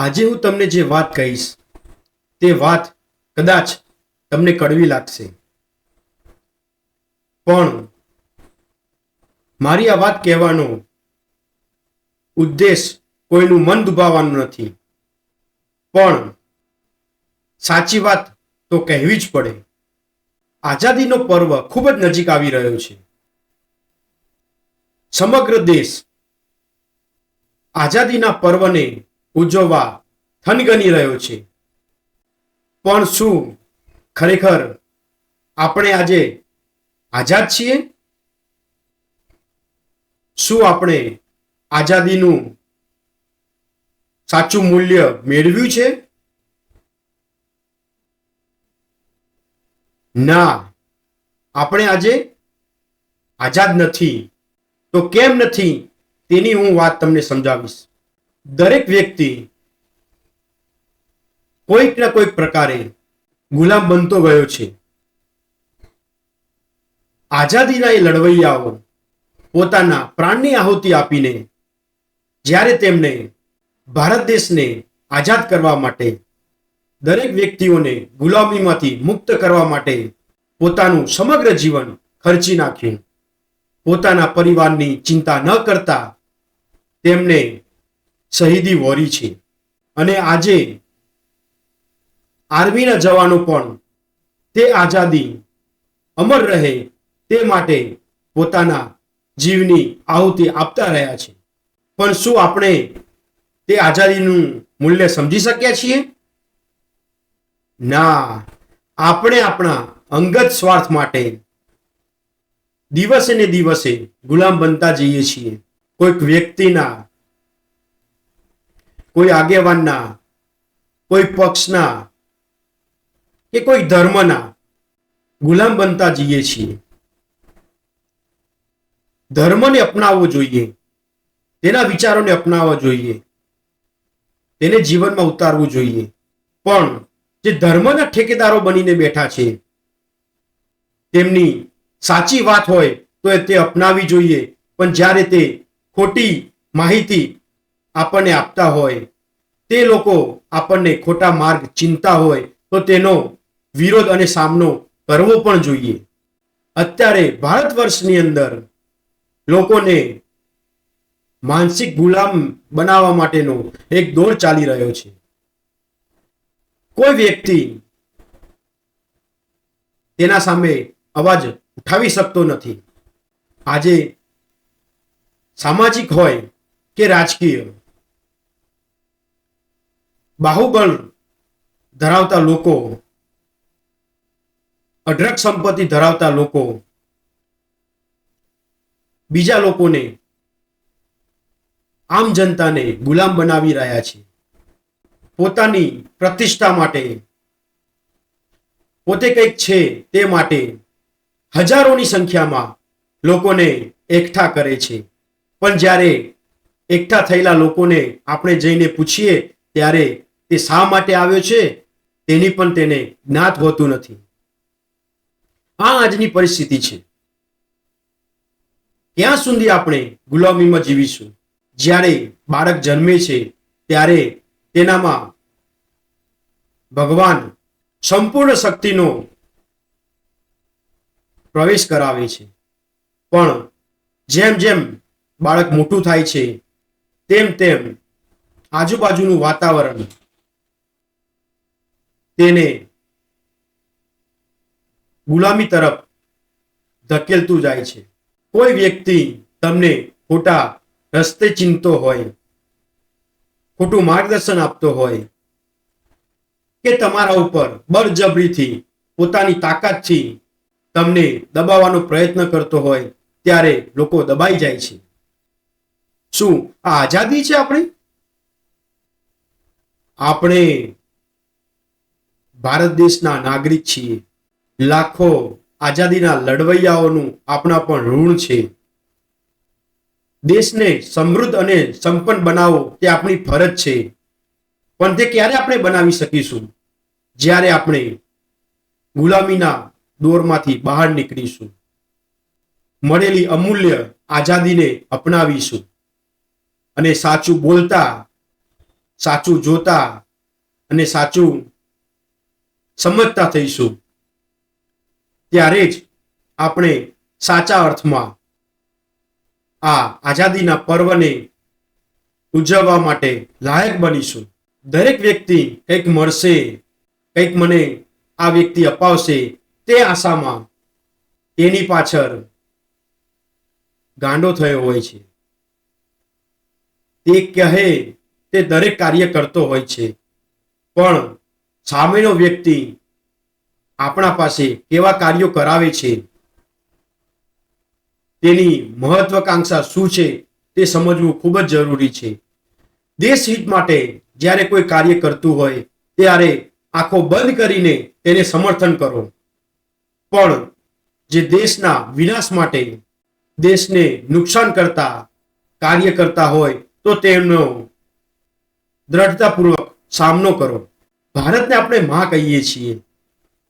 આજે હું તમને જે વાત કહીશ, તે વાત કદાચ તમને કડવી લાગશે. પણ મારી આ વાત કહેવાનો ઉદ્દેશ કોઈનું મન દુભાવવાનું નથી. પણ સાચી વાત તો કહેવી જ પડે. આઝાદીનો પર્વ ખૂબ જ નજીક આવી રહ્યો છે. સમગ્ર દેશ આઝાદીના પર્વને ઉજવવા થનગની રહ્યો છે. પણ શું ખરેખર આપણે આજે આઝાદ છીએ? શું આપણે આઝાદીનું સાચું મૂલ્ય મેળવ્યું છે? ના, આપણે આજે આઝાદ નથી. તો કેમ નથી? તેની હું વાત તમને સમજાવીશ. દરેક વ્યક્તિ કોઈક ના કોઈક પ્રકારે ગુલામ બનતો ગયો છે. આઝાદીના એ લડવૈયાઓ પોતાના પ્રાણની આહુતિ આપીને જ્યારે તેમને ભારત દેશને આઝાદ કરવા માટે દરેક વ્યક્તિઓને ગુલામીમાંથી મુક્ત કરવા માટે પોતાનું સમગ્ર જીવન ખર્ચી નાખ્યું. પોતાના પરિવારની ચિંતા ન કરતા તેમને શહીદી વોરી છે. અને આજે આર્મીના જવાનો પણ તે આઝાદી અમર રહે તે માટે પોતાના જીવની આહુતિ આપતા રહ્યા છે. પણ શું આપણે તે આઝાદીનું મૂલ્ય સમજી શક્યા છીએ? ના, આપણે આપણા અંગત સ્વાર્થ માટે દિવસે ને દિવસે ગુલામ બનતા જઈએ છીએ. કોઈક વ્યક્તિના કોઈ આગેવાનના, કોઈ પક્ષના કે કોઈ ધર્મના ગુલામ બનતા જઈએ છીએ. ધર્મને અપનાવવો જોઈએ, તેના વિચારોને અપનાવવા જોઈએ, તેને જીવનમાં ઉતારવું જોઈએ. પણ જે ધર્મના ઠેકેદારો બનીને બેઠા છે, તેમની સાચી વાત હોય તો તે અપનાવી જોઈએ. પણ જ્યારે તે ખોટી માહિતી આપણને આપતા હોય, તે લોકો આપણને ખોટા માર્ગ ચિંતા હોય, તો તેનો વિરોધ અને સામનો કરવો પણ જોઈએ. અત્યારે ભારત વર્ષની અંદર લોકોને માનસિક ગુલામ બનાવવા માટેનો એક દોર ચાલી રહ્યો છે. કોઈ વ્યક્તિ તેના સામે અવાજ ઉઠાવી શકતો નથી. આજે સામાજિક હોય કે રાજકીય બાહુબળ ધરાવતા લોકો, અઢળક સંપત્તિ ધરાવતા લોકો, બીજા લોકોને આમ જનતાને ગુલામ બનાવી રહ્યા છે. પોતાની પ્રતિષ્ઠા માટે, પોતે કંઈક છે તે માટે હજારોની સંખ્યામાં લોકોને એકઠા કરે છે. પણ જ્યારે એકઠા થયેલા લોકોને આપણે જઈને પૂછીએ, ત્યારે તે શા માટે આવ્યો છે? તેની પણ તેને જ્ઞાત હોતું નથી. આ આજની પરિસ્થિતિ છે. ક્યાં સુધી આપણે ગુલામીમાં જીવીશું? જ્યારે બાળક જન્મે છે, ત્યારે તેનામાં ભગવાન સંપૂર્ણ શક્તિનો પ્રવેશ કરાવે છે. પણ જેમ જેમ બાળક મોટું થાય છે, તેમ તેમ આજુબાજુનું વાતાવરણ તેને ગુલામી તરફ ધકેલતું જાય છે. કોઈ વ્યક્તિ તમને ખોટા રસ્તે ચિંતો હોય, ખોટું માર્ગદર્શન આપતો હોય કે તમારા ઉપર બળજબરીથી પોતાની તાકાતથી તમને દબાવવાનો પ્રયત્ન કરતો હોય, ત્યારે લોકો દબાઈ જાય છે. શું આ આઝાદી છે આપણે? આપણે ભારત દેશના નાગરિક છીએ. લાખો આઝાદીના લડવૈયાઓનું આપણા પણ ઋણ છે. દેશને સમૃદ્ધ અને સંપન્ન બનાવવો તે આપણી ફરજ છે. પણ તે ક્યારે આપણે બનાવી શકીશું? જ્યારે આપણે ગુલામીના દોરમાંથી બહાર નીકળીશું. મળેલી અમૂલ્ય આઝાદીને અપનાવીશું. અને સાચું બોલતા, સાચું જોતા અને સાચું સમજતા થઈશું. ત્યારે જ આપણે સાચા અર્થમાં આ આઝાદીના પર્વને ઉજવવા માટે લાયક બનીશું. દરેક વ્યક્તિ કંઈક મળશે, કંઈક મને આ વ્યક્તિ અપાવશે તે આશામાં તેની પાછળ ગાંડો થયો હોય છે. તે કહે, તે દરેક કાર્ય કરતો હોય છે. પણ સામેનો વ્યક્તિ આપણા પાસે કેવા કાર્યો કરાવે છે, તેની મહત્વકાંક્ષા શું છે, તે સમજવું ખૂબ જ જરૂરી છે. દેશ હિત માટે જ્યારે કોઈ કાર્ય કરતું હોય, ત્યારે આંખો બંધ કરીને તેને સમર્થન કરો. પણ જે દેશના વિનાશ માટે દેશને નુકસાન કરતા કાર્ય કરતા હોય, તો તેમનો દ્રઢતાપૂર્વક સામનો કરો. ભારતને આપણે માં કહીએ છીએ.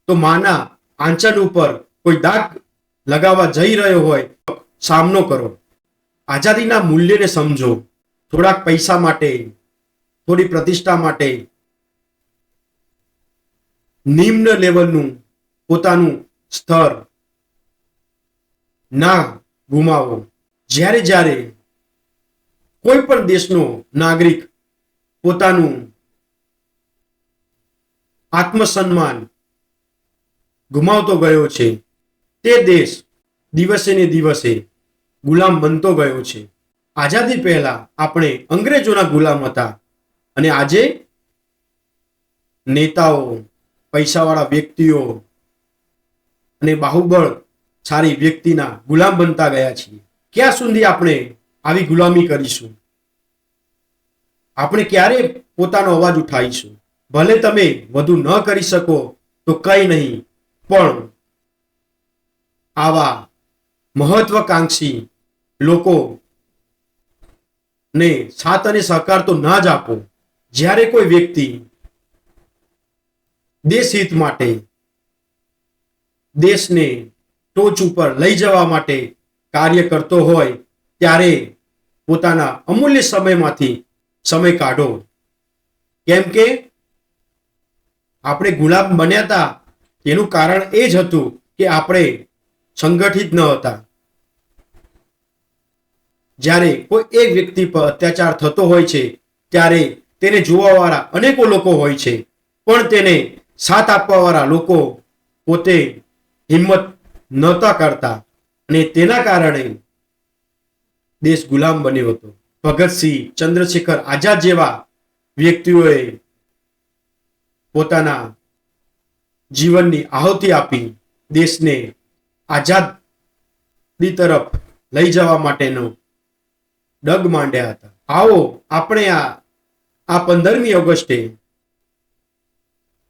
તો માના આંચન ઉપર કોઈ દાગ લગાવવા જઈ રહ્યો હોય સામનો કરો. આઝાદીના મૂલ્યને સમજો. થોડાક પૈસા માટે, થોડી પ્રતિષ્ઠા માટે. નિમ્ન લેવલનું પોતાનું સ્તર ના ગુમાવો. જ્યારે જ્યારે કોઈ પણ દેશનો નાગરિક પોતાનું આત્મસન્માન ગુમાવતો ગયો છે. તે દેશ દિવસે ને દિવસે ગુલામ બનતો ગયો છે. આઝાદી પહેલા આપણે અંગ્રેજોના ગુલામ હતા અને આજે નેતાઓ, પૈસાવાળા વ્યક્તિઓ અને બાહુબળ સારી વ્યક્તિના ગુલામ બનતા ગયા છીએ. ક્યાં સુધી આપણે આવી ગુલામી કરીશું? આપણે ક્યારે પોતાનો અવાજ ઉઠાવીશું? ભલે તમે વધુ ન કરી શકો, તો કંઈ નહીં. પણ આવા મહત્વકાંક્ષી લોકો ને સાથ અને સહકાર તો ના જ આપો. જ્યારે કોઈ વ્યક્તિ દેશ હિત માટે, દેશને ટોચ ઉપર લઈ જવા માટે કાર્ય કરતો હોય, ત્યારે પોતાના અમૂલ્ય સમયમાંથી સમય કાઢો. કેમ કે આપણે ગુલામ બન્યા હતા તેનું કારણ એ જ હતું કે આપણે સંગઠિત ન હતા. જ્યારે કોઈ એક વ્યક્તિ પર અત્યાચાર થતો હોય છે, ત્યારે તેને જોવાવાળા અનેકો લોકો હોય છે, પણ તેને સાથ આપવાવાળા લોકો પોતે હિંમત નહોતા કરતા અને તેના કારણે દેશ ગુલામ બન્યો હતો. ભગતસિંહ ચંદ્રશેખર આઝાદ જેવા વ્યક્તિઓએ પોતાના જીવનની આહુતિ આપી દેશને આઝાદી તરફ લઈ જવા માટેનો ડગ માંડ્યા હતા. આવો, આપણે આ આ પંદરમી ઓગસ્ટે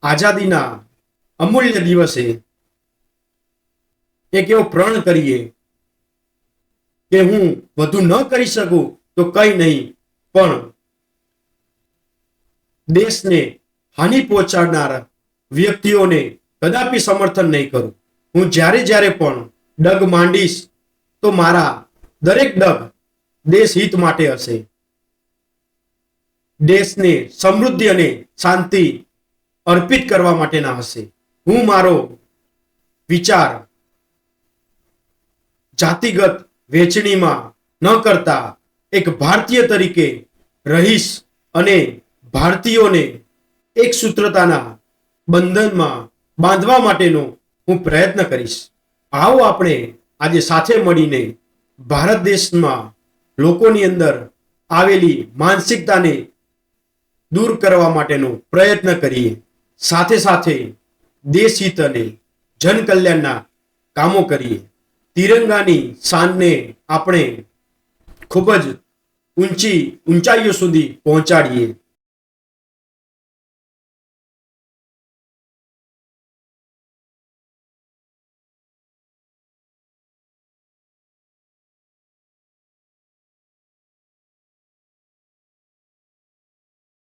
આઝાદીના અમૂલ્ય દિવસે એક એવો પ્રણ કરીએ કે હું વધુ ન કરી શકું તો કઈ નહીં, પણ દેશને હાનિ પહોંચાડનારા વ્યક્તિઓને કદાપી સમર્થન નહીં કરું. હું જ્યારે જ્યારે પણ ડગ માંડીશ, તો મારા દરેક ડગ દેશ હિત માટે હશે. દેશને સમૃદ્ધિ અને શાંતિ અર્પિત કરવા માટેના હશે. હું મારો વિચાર જાતિગત વેચણીમાં ન કરતા એક ભારતીય તરીકે રહીશ અને ભારતીયોને એક સૂત્રતાના બંધનમાં બાંધવા માટેનો હું પ્રયત્ન કરીશ. આવો આપણે આજે સાથે મળીને ભારત દેશમાં લોકોની અંદર આવેલી માનસિકતાને દૂર કરવા માટેનો પ્રયત્ન કરીએ. સાથે સાથે દેશ હિત અને જન કલ્યાણના કામો કરીએ. તિરંગાની શાનને આપણે ખૂબ જ ઊંચી ઊંચાઈઓ સુધી પહોંચાડીએ.